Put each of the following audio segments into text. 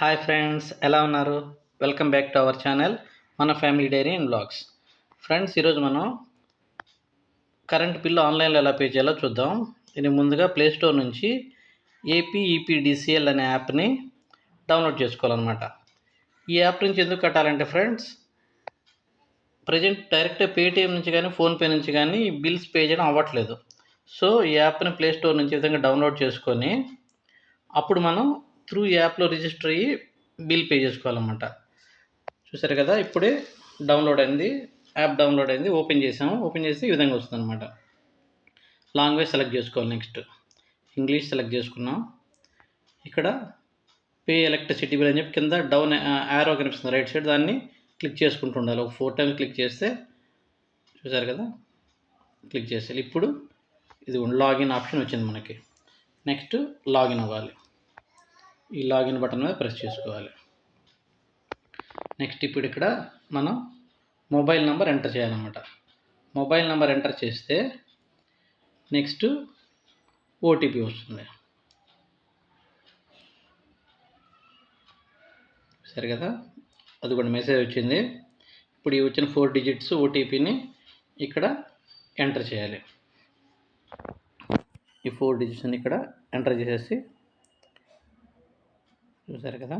Hi friends ఎలా ఉన్నారు? Welcome back to our channel మన family diary and blogs friends ఈరోజు మనం కరెంట్ బిల్లు ఆన్లైన్లో ఎలా పే చేయాలో చూద్దాం. దీనికి ముందుగా ప్లే స్టోర్ నుంచి ఏపీఈపీడిసిఎల్ అనే యాప్ని డౌన్లోడ్ చేసుకోవాలన్నమాట. ఈ యాప్ నుంచి ఎందుకు కట్టాలంటే ఫ్రెండ్స్ ప్రజెంట్ డైరెక్ట్ పేటిఎం నుంచి కానీ ఫోన్పే నుంచి కానీ బిల్స్ పే చేయడం అవ్వట్లేదు. సో ఈ యాప్ని ప్లే స్టోర్ నుంచి విధంగా డౌన్లోడ్ చేసుకొని అప్పుడు మనం త్రూ యాప్లో రిజిస్టర్ అయ్యి బిల్ పే చేసుకోవాలన్నమాట. చూసారు కదా ఇప్పుడే డౌన్లోడ్ అయింది యాప్ డౌన్లోడ్ అయింది ఓపెన్ చేసాము ఓపెన్ చేసి ఈ విధంగా వస్తుంది అనమాట లాంగ్వేజ్ సెలెక్ట్ చేసుకోవాలి నెక్స్ట్. ఇంగ్లీష్ సెలెక్ట్ చేసుకున్నాం. ఇక్కడ పే ఎలక్ట్రిసిటీ బిల్ అని చెప్పి కింద డౌన్ యారో కనిపిస్తుంది రైట్ సైడ్ దాన్ని క్లిక్ చేసుకుంటూ ఉండాలి. ఒక ఫోర్ టైమ్స్ క్లిక్ చేస్తే చూసారు కదా క్లిక్ చేసేయాలి. ఇప్పుడు ఇది లాగిన్ ఆప్షన్ వచ్చింది మనకి. నెక్స్ట్ లాగిన్ అవ్వాలి. ఈ లాగిన్ బటన్ మీద ప్రెస్ చేసుకోవాలి. నెక్స్ట్ ఇప్పుడు ఇక్కడ మనం మొబైల్ నెంబర్ ఎంటర్ చేయాలన్నమాట. మొబైల్ నెంబర్ ఎంటర్ చేస్తే నెక్స్ట్ ఓటీపీ వస్తుంది. సరే కదా? అది కూడా మెసేజ్ వచ్చింది. ఇప్పుడు ఈ వచ్చిన ఫోర్ డిజిట్స్ ఓటీపీని ఇక్కడ ఎంటర్ చేయాలి. ఈ ఫోర్ డిజిట్స్ని ఇక్కడ ఎంటర్ చేసేసి చూసారు కదా?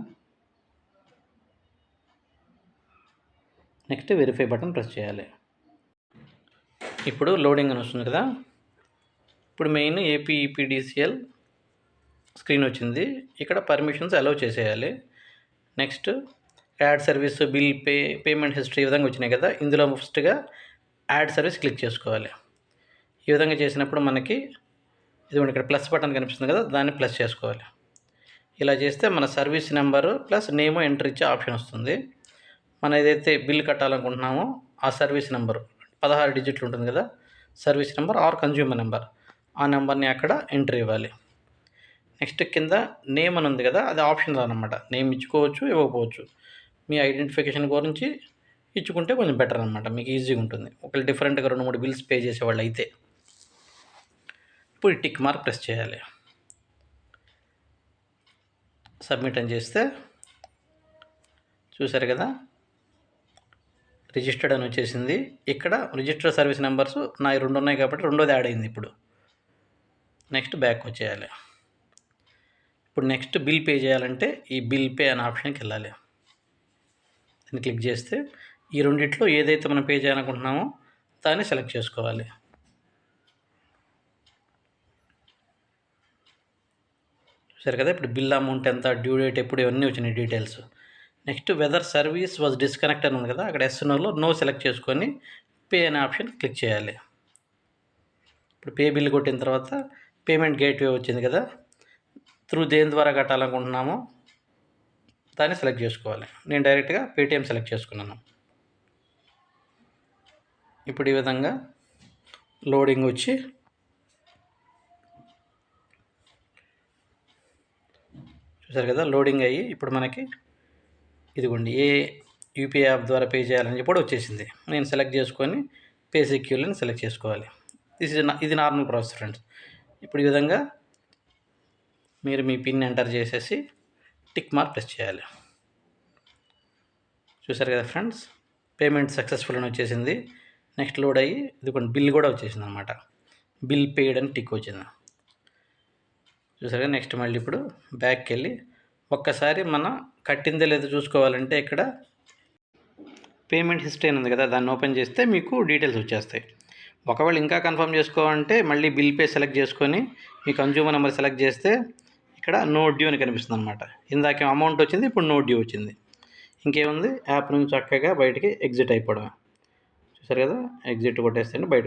నెక్స్ట్ వెరిఫై బటన్ ప్రెస్ చేయాలి. ఇప్పుడు లోడింగ్ అని వస్తుంది కదా? ఇప్పుడు మెయిన్ ఏపీఈపీడిసిఎల్ స్క్రీన్ వచ్చింది. ఇక్కడ పర్మిషన్స్ అలౌ చేసేయాలి. Next add service bill pay payment history ఈ విధంగా వచ్చినాయి కదా? ఇందులో ఫస్ట్గా యాడ్ సర్వీస్ క్లిక్ చేసుకోవాలి. ఈ విధంగా చేసినప్పుడు మనకి ఇది ఇక్కడ ప్లస్ బటన్ కనిపిస్తుంది కదా? దాన్ని ప్లస్ చేసుకోవాలి. ఇలా చేస్తే మన service number plus name enter ఇచ్చే ఆప్షన్ వస్తుంది. మనం ఏదైతే బిల్ కట్టాలనుకుంటున్నామో ఆ సర్వీస్ నెంబరు పదహారు డిజిట్లు ఉంటుంది కదా service number or consumer number. ఆ నెంబర్ని అక్కడ ఎంటర్ ఇవ్వాలి. నెక్స్ట్ కింద నేమ్ అని ఉంది కదా అది ఆప్షన్ అనమాట నేమ్ ఇచ్చుకోవచ్చు ఇవ్వకపోవచ్చు. మీ ఐడెంటిఫికేషన్ గురించి ఇచ్చుకుంటే కొంచెం బెటర్ అనమాట మీకు ఈజీగా ఉంటుంది. ఒకవేళ డిఫరెంట్గా రెండు మూడు బిల్స్ పే చేసేవాళ్ళు అయితే. ఇప్పుడు టిక్ మార్క్ ప్రెస్ చేయాలి. సబ్మిట్ అని చేస్తే చూసారు కదా? రిజిస్టర్డ్ అని వచ్చేసింది. ఇక్కడ రిజిస్టర్ సర్వీస్ నెంబర్స్ నా రెండు ఉన్నాయి కాబట్టి రెండోది యాడ్ అయింది ఇప్పుడు. నెక్స్ట్ బ్యాక్ వచ్చేయాలి. ఇప్పుడు నెక్స్ట్ బిల్ పే చేయాలంటే ఈ బిల్ పే అనే ఆప్షన్కి వెళ్ళాలి. దాన్ని క్లిక్ చేస్తే ఈ రెండిట్లో ఏదైతే మనం పే చేయాలనుకుంటున్నామో దాన్ని సెలెక్ట్ చేసుకోవాలి. చూసారు కదా? ఇప్పుడు బిల్ అమౌంట్ ఎంత డ్యూ డేట్ ఎప్పుడు ఇవన్నీ వచ్చినాయి details. Next whether service was disconnect అని ఉంది కదా? అక్కడ ఎస్ఎన్ఓలో నో సెలెక్ట్ చేసుకొని పే అనే ఆప్షన్ క్లిక్ చేయాలి. ఇప్పుడు పే బిల్ కొట్టిన తర్వాత పేమెంట్ గేట్వే వచ్చింది కదా? త్రూ దేని ద్వారా కట్టాలనుకుంటున్నామో దాన్ని సెలెక్ట్ చేసుకోవాలి. నేను డైరెక్ట్గా పేటిఎం సెలెక్ట్ చేసుకున్నాను. ఇప్పుడు ఈ విధంగా లోడింగ్ వచ్చి చూసారు కదా లోడింగ్ అయ్యి ఇప్పుడు మనకి ఇదిగోండి ఏ యూపీఐ యాప్ ద్వారా పే చేయాలని చెప్పి కూడా వచ్చేసింది. నేను సెలెక్ట్ చేసుకొని పే సెక్యూర్ని సెలెక్ట్ చేసుకోవాలి. దిస్ ఇస్ ఇది నార్మల్ ప్రాసెస్ ఫ్రెండ్స్. ఇప్పుడు ఈ విధంగా మీరు మీ పిన్ ఎంటర్ చేసేసి టిక్ మార్క్ ప్రెస్ చేయాలి. చూసారు కదా ఫ్రెండ్స్ పేమెంట్ సక్సెస్ఫుల్ అని వచ్చేసింది. నెక్స్ట్ లోడ్ అయ్యి ఇదిగోండి బిల్ కూడా వచ్చేసింది అనమాట బిల్ పేడ్ అని టిక్ వచ్చింది. చూసారు కదా నెక్స్ట్ మళ్ళీ ఇప్పుడు బ్యాక్కి వెళ్ళి ఒక్కసారి మన కట్టిందే లేదో చూసుకోవాలంటే ఇక్కడ పేమెంట్ హిస్టరీ అని ఉంది కదా దాన్ని ఓపెన్ చేస్తే మీకు డీటెయిల్స్ వచ్చేస్తాయి. ఒకవేళ ఇంకా కన్ఫర్మ్ చేసుకోవాలంటే మళ్ళీ బిల్ పే సెలెక్ట్ చేసుకొని మీ కన్జ్యూమర్ నెంబర్ సెలెక్ట్ చేస్తే ఇక్కడ నో డ్యూ అని కనిపిస్తుంది అనమాట ఇందాక అమౌంట్ వచ్చింది ఇప్పుడు నో డ్యూ వచ్చింది. ఇంకేముంది? యాప్ నుంచి చక్కగా బయటికి ఎగ్జిట్ అయిపోవడం చూసారు కదా ఎగ్జిట్ కొట్టేస్తే బయటకు